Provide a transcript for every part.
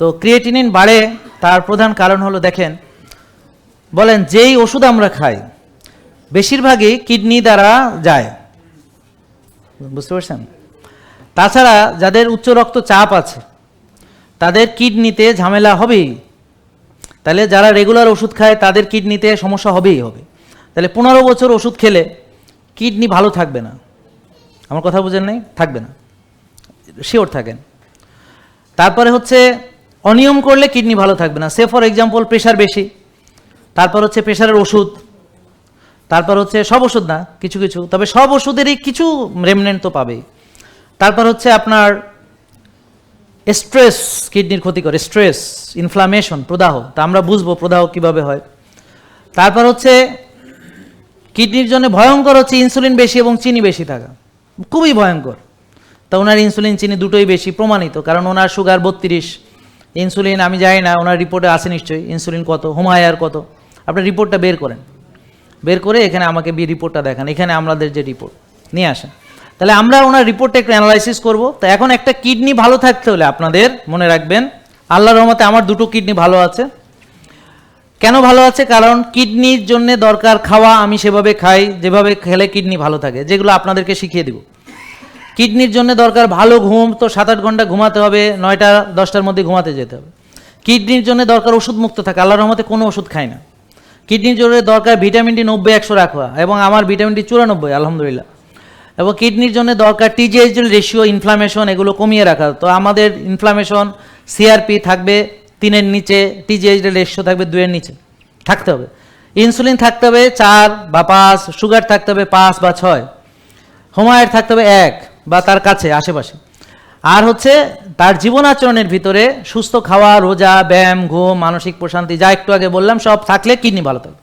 তো ক্রিয়েটিনিন বাড়ে, তার প্রধান কারণ হলো দেখেন, বলেন যেই ওষুধ আমরা খাই, বেশিরভাগই কিডনি দ্বারা যায়। বুঝতে পারছেন? তাছাড়া যাদের উচ্চ রক্তচাপ আছে, তাদের কিডনিতে ঝামেলা হবেই। তাহলে যারা রেগুলার ওষুধ খায়, তাদের কিডনিতে সমস্যা হবেই হবে। তাহলে পনেরো বছর ওষুধ খেলে কিডনি ভালো থাকবে না। আমার কথা বুঝেন নাই? থাকবে না। শিওর থাকেন। তারপরে হচ্ছে অনিয়ম করলে কিডনি ভালো থাকবে না। সে ফর এক্সাম্পল প্রেশার বেশি, তারপর হচ্ছে প্রেশারের ওষুধ, তারপর হচ্ছে সব ওষুধ না, কিছু কিছু, তবে সব ওষুধেরই কিছু রেমনেন্ট তো পাবেই। তারপর হচ্ছে আপনার স্ট্রেস কিডনির ক্ষতি করে স্ট্রেস ইনফ্লামেশন প্রদাহ, তা আমরা বুঝব প্রদাহ কীভাবে হয়। তারপর হচ্ছে কিডনির জন্য ভয়ঙ্কর হচ্ছে ইনসুলিন বেশি এবং চিনি বেশি থাকা, খুবই ভয়ঙ্কর। তা ওনার ইনসুলিন চিনি দুটোই বেশি প্রমাণিত, কারণ ওনার সুগার বত্রিশ ইনসুলিন, আমি জানি না, ওনার রিপোর্টে আছে নিশ্চয়ই, ইনসুলিন কত হুমায়ার কত। আপনি রিপোর্টটা বের করেন। বের করে এখানে আমাকে বি রিপোর্টটা দেখান, এখানে আমাদের যে রিপোর্ট, নিয়ে আসেন। তাহলে আমরা ওনার রিপোর্টটা একটু অ্যানালাইসিস করব। তো এখন একটা কিডনি ভালো থাকতে হলে আপনাদের মনে রাখবেন, আল্লাহর রহমতে আমার দুটো কিডনি ভালো আছে। কেন ভালো আছে? কারণ কিডনির জন্য দরকার খাওয়া, আমি সেভাবে খাই, যেভাবে খেলে কিডনি ভালো থাকে, যেগুলো আপনাদেরকে শিখিয়ে দিব। কিডনির জন্য দরকার ভালো ঘুম, তো সাত আট ঘণ্টা ঘুমাতে হবে, নয়টা, দশটার মধ্যে ঘুমাতে যেতে হবে। কিডনির জন্য দরকার ওষুধ মুক্ত থাকে, আল্লাহর রহমতে কোনো ওষুধ খায় না। কিডনির জন্য দরকার ভিটামিন ডি নব্বই, একশো রাখা, এবং আমার ভিটামিন ডি চুরানব্বই, আলহামদুলিল্লাহ। এবং কিডনির জন্য দরকার টিজিএইচ রেশিও ইনফ্লামেশন এগুলো কমিয়ে রাখা। তো আমাদের ইনফ্লামেশন সিআরপি থাকবে তিনের নিচে টিজিএইচ রেশিও থাকবে দুয়ের নিচে। থাকতে হবে। ইনসুলিন থাকতে হবে চার বা পাঁচ, সুগার থাকতে হবে পাঁচ বা ছয়। হোমায়ের থাকতে হবে এক। বা তার কাছে, আশেপাশে। আর হচ্ছে তার জীবন আচরণের ভিতরে সুস্থ খাওয়া, রোজা, ব্যায়াম, ঘুম, মানসিক প্রশান্তি, যা একটু আগে বললাম, সব থাকলে কিডনি ভালো থাকবে।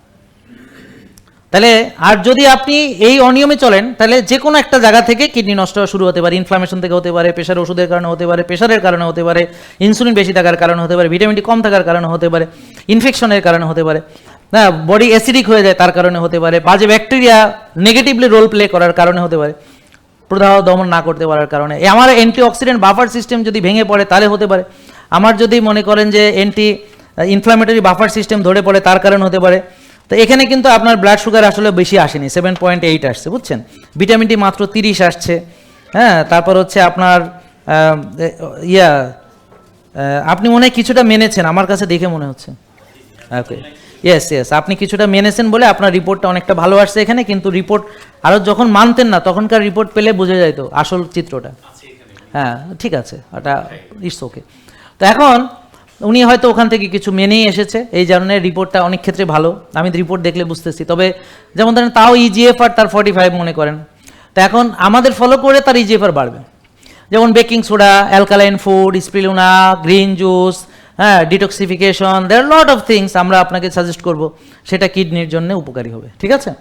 তাহলে, আর যদি আপনি এই অনিয়মে চলেন, তাহলে যে কোনো একটা জায়গা থেকে কিডনি নষ্ট হওয়া শুরু হতে পারে ইনফ্লামেশন থেকে হতে পারে প্রেশার ওষুধের কারণে হতে পারে প্রেশারের কারণে হতে পারে ইনসুলিন বেশি থাকার কারণে হতে পারে ভিটামিন ডি কম থাকার কারণে হতে পারে ইনফেকশনের কারণে হতে পারে না বডি অ্যাসিডিক হয়ে যায় তার কারণে হতে পারে, বাজে ব্যাকটেরিয়া নেগেটিভলি রোল প্লে করার কারণে হতে পারে। প্রদাহ দমন না করতে পারার কারণে। আমার অ্যান্টিঅক্সিডেন্ট বাফার সিস্টেম যদি ভেঙে পড়ে, তাহলে হতে পারে। আমার যদি মনে করেন যে অ্যান্টি ইনফ্লামেটরি বাফার সিস্টেম ধরে পড়ে, তার কারণে হতে পারে। তো এখানে কিন্তু আপনার ব্লাড সুগার আসলে বেশি আসেনি সেভেন পয়েন্ট এইট আসছে, বুঝছেন? ভিটামিন ডি মাত্র তিরিশ আসছে হ্যাঁ? তারপর হচ্ছে আপনার ইয়া আপনি মনে হয় কিছুটা মেনেছেন, আমার কাছে দেখে মনে হচ্ছে। ওকে ইয়েস ইয়েস আপনি কিছুটা মেনেছেন বলে আপনার রিপোর্টটা অনেকটা ভালো আসছে এখানে কিন্তু রিপোর্ট আরও যখন মানতেন না তখনকার রিপোর্ট পেলে বোঝা যেত আসল চিত্রটা। হ্যাঁ ঠিক আছে। ওটা ইটস ওকে তো এখন উনি হয়তো ওখান থেকে কিছু মেনেই এসেছে। এই কারণে রিপোর্টটা অনেক ক্ষেত্রে ভালো। আমি রিপোর্ট দেখলে বুঝতেছি। তবে যেমন ধরেন তাও ইজিএফ আর তার ফর্টি ফাইভ মনে করেন। তো এখন আমাদের ফলো করে তার ইজিএফ আর বাড়বে। যেমন baking soda alkaline food spirulina green juice হ্যাঁ detoxification there lot of things আমরা আপনাকে সাজেস্ট করব। সেটা কিডনির জন্য উপকারী হবে, ঠিক আছে?